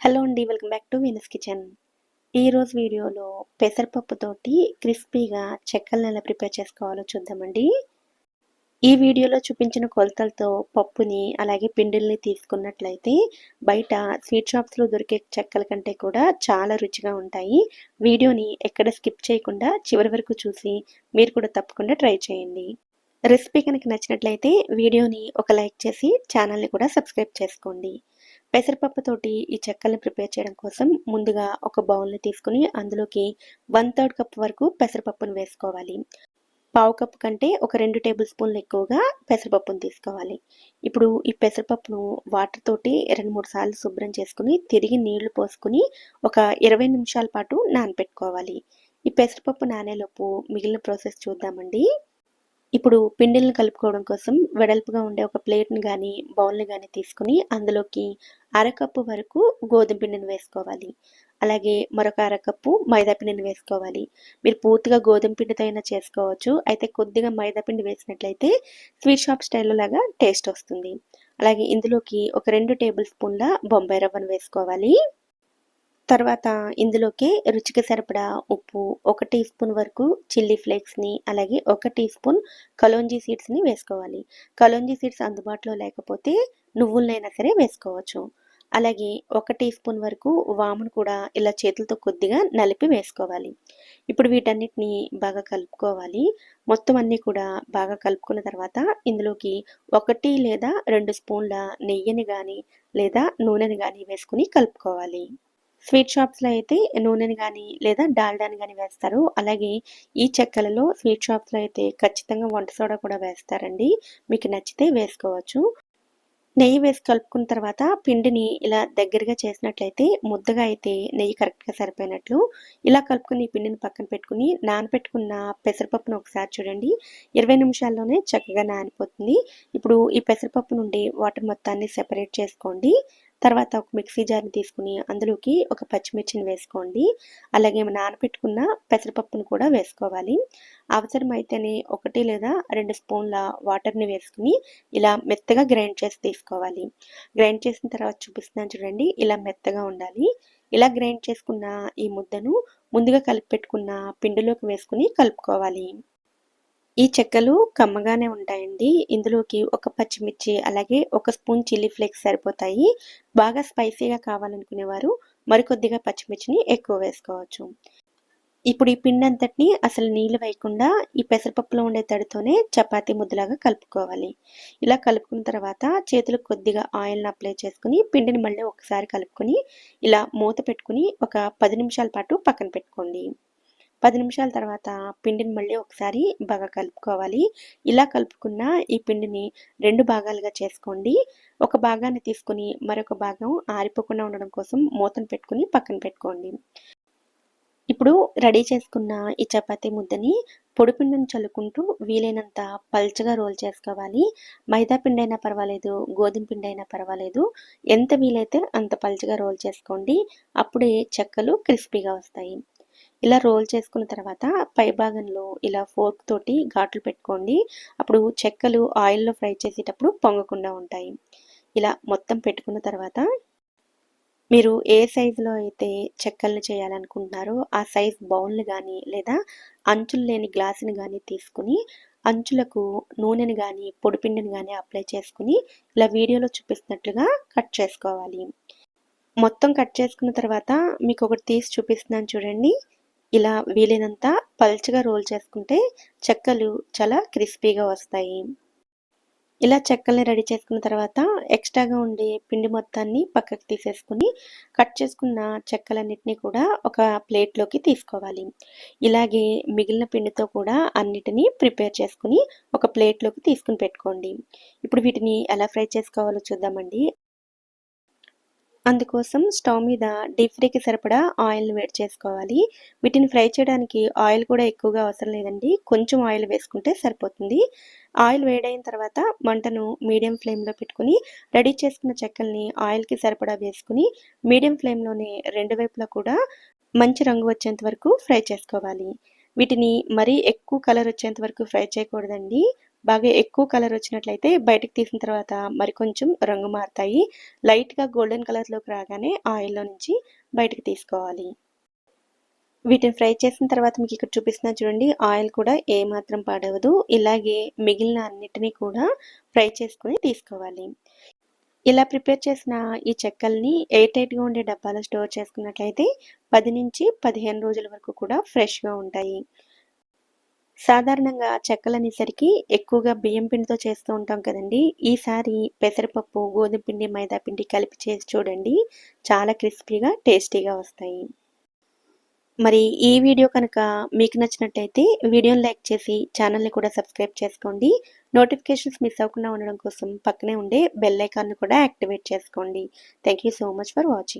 Hello అండి welcome back to Venus kitchen. ఈరోజు వీడియోలో పెసరపప్పుతోటి క్రిస్పీగా చెక్కలను ఎలా ప్రిపేర్ చేసుకోవాలో చూద్దామండి. ఈ వీడియోలో చూపించిన కొలతలతో పప్పుని అలాగే పిండిల్ని తీసుకున్నట్లయితే బయట స్వీట్ షాప్స్లో దొరికే చెక్కల కంటే కూడా చాలా రుచిగా ఉంటాయి. వీడియోని ఎక్కడ స్కిప్ చేయకుండా చివరి వరకు చూసి మీరు కూడా తప్పకుండా ట్రై చేయండి. రెసిపీ కనుక నచ్చినట్లయితే వీడియోని ఒక లైక్ చేసి ఛానల్ని కూడా సబ్స్క్రైబ్ చేసుకోండి. పెసరపప్పుతోటి ఈ చెక్కల్ని ప్రిపేర్ చేయడం కోసం ముందుగా ఒక బౌల్ని తీసుకుని అందులోకి వన్ థర్డ్ కప్ వరకు పెసరపప్పును వేసుకోవాలి. పావు కప్పు కంటే ఒక రెండు టేబుల్ స్పూన్లు ఎక్కువగా పెసరపప్పును తీసుకోవాలి. ఇప్పుడు ఈ పెసరపప్పును వాటర్ తోటి రెండు మూడు సార్లు శుభ్రం చేసుకుని తిరిగి నీళ్ళు పోసుకుని ఒక ఇరవై నిమిషాల పాటు నానబెట్టుకోవాలి ఈ పెసరపప్పు నానేలోపు మిగిలిన ప్రాసెస్ చూద్దామండి. ఇప్పుడు పిండిల్ని కలుపుకోవడం కోసం వెడల్పుగా ఉండే ఒక ప్లేట్ని కానీ బౌల్ని కానీ తీసుకుని అందులోకి అరకప్పు వరకు గోధుమ పిండిని వేసుకోవాలి. అలాగే మరొక అరకప్పు మైదా పిండిని వేసుకోవాలి. మీరు పూర్తిగా గోధుమ పిండితో అయినా చేసుకోవచ్చు. అయితే కొద్దిగా మైదా పిండి వేసినట్లయితే స్వీట్ షాప్ స్టైల్లో లాగా టేస్ట్ వస్తుంది. అలాగే ఇందులోకి ఒక రెండు టేబుల్ స్పూన్ల బొంబాయి రవ్వను వేసుకోవాలి. తర్వాత ఇందులోకి రుచికి సరిపడా ఉప్పు ఒక టీ స్పూన్ వరకు చిల్లీ ఫ్లేక్స్ని అలాగే ఒక టీ స్పూన్ కలోంజీ సీడ్స్ని వేసుకోవాలి. కలోంజీ సీడ్స్ అందుబాటులో లేకపోతే నువ్వులనైనా సరే వేసుకోవచ్చు. అలాగే ఒక టీ స్పూన్ వరకు వామును కూడా ఇలా చేతులతో కొద్దిగా నలిపి వేసుకోవాలి. ఇప్పుడు వీటన్నిటిని బాగా కలుపుకోవాలి. మొత్తం అన్నీ కూడా బాగా కలుపుకున్న తర్వాత ఇందులోకి ఒకటి లేదా రెండు స్పూన్ల నెయ్యిని కానీ లేదా నూనెని కానీ వేసుకుని కలుపుకోవాలి. స్వీట్ షాప్స్లో అయితే నూనెని కానీ లేదా డాల్డాని కానీ వేస్తారు. అలాగే ఈ చెక్కలలో స్వీట్ షాప్స్లో అయితే ఖచ్చితంగా వంట సోడా కూడా వేస్తారండి. మీకు నచ్చితే వేసుకోవచ్చు. నెయ్యి వేసి కలుపుకున్న తర్వాత పిండిని ఇలా దగ్గరగా చేసినట్లయితే ముద్దగా అయితే నెయ్యి కరెక్ట్గా సరిపోయినట్లు. ఇలా కలుపుకుని ఈ పిండిని పక్కన పెట్టుకుని నానపెట్టుకున్న పెసరపప్పును ఒకసారి చూడండి. ఇరవై నిమిషాల్లోనే చక్కగా నానిపోతుంది. ఇప్పుడు ఈ పెసరపప్పు నుండి వాటర్ మొత్తాన్ని సెపరేట్ చేసుకోండి. తర్వాత ఒక మిక్సీ జార్ని తీసుకుని అందులోకి ఒక పచ్చిమిర్చిని వేసుకోండి. అలాగే నానబెట్టుకున్న పెసరపప్పును కూడా వేసుకోవాలి. అవసరమైతేనే ఒకటి లేదా రెండు స్పూన్ల వాటర్ని వేసుకుని ఇలా మెత్తగా గ్రైండ్ చేసి తీసుకోవాలి. గ్రైండ్ చేసిన తర్వాత చూపిస్తున్నాను చూడండి ఇలా మెత్తగా ఉండాలి. ఇలా గ్రైండ్ చేసుకున్న ఈ ముద్దను ముందుగా కలిపి పెట్టుకున్న పిండిలోకి వేసుకుని కలుపుకోవాలి. ఈ చెక్కలు కమ్మగానే ఉంటాయండి. ఇందులోకి ఒక పచ్చిమిర్చి అలాగే ఒక స్పూన్ చిల్లీ ఫ్లేక్స్ సరిపోతాయి. బాగా స్పైసీగా కావాలనుకునేవారు మరికొద్దిగా పచ్చిమిర్చిని ఎక్కువ వేసుకోవచ్చు. ఇప్పుడు ఈ పిండి అంతటిని అసలు నీళ్ళు వేయకుండా ఈ పెసరపప్పులో ఉండే తడితోనే చపాతీ ముద్దలాగా కలుపుకోవాలి. ఇలా కలుపుకున్న తర్వాత చేతులకు కొద్దిగా ఆయిల్ని అప్లై చేసుకుని పిండిని మళ్ళీ ఒకసారి కలుపుకొని ఇలా మూత పెట్టుకుని ఒక పది నిమిషాల పాటు పక్కన పెట్టుకోండి. పది నిమిషాల తర్వాత పిండిని మళ్ళీ ఒకసారి బాగా కలుపుకోవాలి. ఇలా కలుపుకున్న ఈ పిండిని రెండు భాగాలుగా చేసుకోండి. ఒక భాగాన్ని తీసుకుని మరొక భాగం ఆరిపోకుండా ఉండడం కోసం మూతను పెట్టుకుని పక్కన పెట్టుకోండి. ఇప్పుడు రెడీ చేసుకున్న ఈ చపాతీ ముద్దని పొడిపిండిని చల్లుకుంటూ వీలైనంత పల్చగా రోల్ చేసుకోవాలి. మైదా పిండి అయినా పర్వాలేదు గోధుమ పిండి అయినా పర్వాలేదు. ఎంత వీలైతే అంత పల్చగా రోల్ చేసుకోండి. అప్పుడే చెక్కలు క్రిస్పీగా వస్తాయి. ఇలా రోల్ చేసుకున్న తర్వాత పై భాగంలో ఇలా ఫోర్క్ తోటి ఘాట్లు పెట్టుకోండి. అప్పుడు చెక్కలు ఆయిల్లో ఫ్రై చేసేటప్పుడు పొంగకుండా ఉంటాయి. ఇలా మొత్తం పెట్టుకున్న తర్వాత మీరు ఏ సైజులో అయితే చెక్కలను చేయాలనుకుంటున్నారో ఆ సైజ్ బౌల్ని కానీ లేదా అంచులు లేని గ్లాసుని కానీ తీసుకుని అంచులకు నూనెని కానీ పొడిపిండిని కానీ అప్లై చేసుకుని ఇలా వీడియోలో చూపిస్తున్నట్లుగా కట్ చేసుకోవాలి. మొత్తం కట్ చేసుకున్న తర్వాత మీకు ఒకటి తీసి చూపిస్తున్నాను చూడండి. ఇలా వీలైనంత పల్చగా రోల్ చేసుకుంటే చెక్కలు చాలా క్రిస్పీగా వస్తాయి. ఇలా చెక్కల్ని రెడీ చేసుకున్న తర్వాత ఎక్స్ట్రాగా ఉండే పిండి మొత్తాన్ని పక్కకు తీసేసుకుని కట్ చేసుకున్న చెక్కలన్నిటినీ కూడా ఒక ప్లేట్లోకి తీసుకోవాలి. ఇలాగే మిగిలిన పిండితో కూడా అన్నిటినీ ప్రిపేర్ చేసుకుని ఒక ప్లేట్లోకి తీసుకుని పెట్టుకోండి. ఇప్పుడు వీటిని ఎలా ఫ్రై చేసుకోవాలో చూద్దామండి. అందుకోసం స్టవ్ మీద డీప్ ఫ్రైకి సరిపడా ఆయిల్ని వేడి చేసుకోవాలి. వీటిని ఫ్రై చేయడానికి ఆయిల్ కూడా ఎక్కువగా అవసరం లేదండి. కొంచెం ఆయిల్ వేసుకుంటే సరిపోతుంది. ఆయిల్ వేడైన తర్వాత మంటను మీడియం ఫ్లేమ్లో పెట్టుకుని రెడీ చేసుకున్న చెక్కల్ని ఆయిల్కి సరిపడా వేసుకుని మీడియం ఫ్లేమ్లోనే రెండు వైపులా కూడా మంచి రంగు వచ్చేంత వరకు ఫ్రై చేసుకోవాలి. వీటిని మరీ ఎక్కువ కలర్ వచ్చేంత వరకు ఫ్రై చేయకూడదండి. బాగా ఎక్కువ కలర్ వచ్చినట్లయితే బయటకు తీసిన తర్వాత మరి కొంచెం రంగు మారుతాయి. లైట్గా గోల్డెన్ కలర్లోకి రాగానే ఆయిల్లో నుంచి బయటకు తీసుకోవాలి. వీటిని ఫ్రై చేసిన తర్వాత మీకు ఇక్కడ చూపిస్తున్నా చూడండి ఆయిల్ కూడా ఏమాత్రం పాడవదు. ఇలాగే మిగిలిన అన్నిటినీ కూడా ఫ్రై చేసుకుని తీసుకోవాలి. ఇలా ప్రిపేర్ చేసిన ఈ చెక్కల్ని ఎయిర్ టైట్గా ఉండే డబ్బాలో స్టోర్ చేసుకున్నట్లయితే పది నుంచి పదిహేను రోజుల వరకు కూడా ఫ్రెష్గా ఉంటాయి. సాధారణంగా చెక్కలనేసరికి ఎక్కువగా బియ్యం పిండితో చేస్తూ ఉంటాం కదండి. ఈసారి పెసరపప్పు గోధుమ పిండి మైదా పిండి కలిపి చేసి చూడండి. చాలా క్రిస్పీగా టేస్టీగా వస్తాయి. మరి ఈ వీడియో కనుక మీకు నచ్చినట్టయితే వీడియోని లైక్ చేసి ఛానల్ని కూడా సబ్స్క్రైబ్ చేసుకోండి. నోటిఫికేషన్స్ మిస్ అవ్వకుండా ఉండడం కోసం పక్కనే ఉండే బెల్ ఐకాన్ను కూడా యాక్టివేట్ చేసుకోండి. Thank you so much for watching.